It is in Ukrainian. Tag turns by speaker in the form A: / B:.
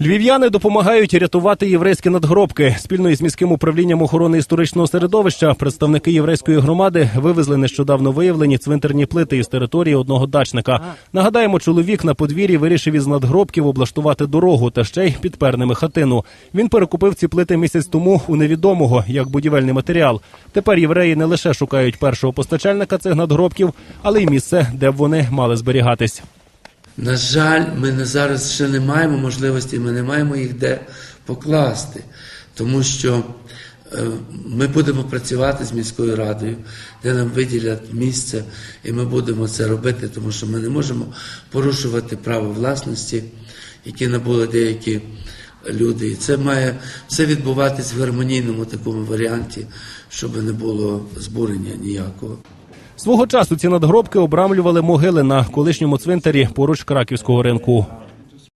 A: Львів'яни допомагають рятувати єврейські надгробки. Спільно із міським управлінням охорони історичного середовища представники єврейської громади вивезли нещодавно виявлені цвинтарні плити із території одного дачника. Нагадаємо, чоловік на подвір'ї вирішив із надгробків облаштувати дорогу та ще й підпер ними хатину. Він перекупив ці плити місяць тому у невідомого як будівельний матеріал. Тепер євреї не лише шукають першого постачальника цих надгробків, але й місце, де б вони мали зберігатись.
B: На жаль, ми на зараз ще не маємо можливості, ми не маємо їх де покласти, тому що е, ми будемо працювати з міською радою, де нам виділять місце, і ми будемо це робити, тому що ми не можемо порушувати право власності, які набули деякі люди. І це має все відбуватись в гармонійному такому варіанті, щоб не було збурення ніякого.
A: Свого часу ці надгробки обрамлювали могили на колишньому цвинтарі поруч краківського ринку.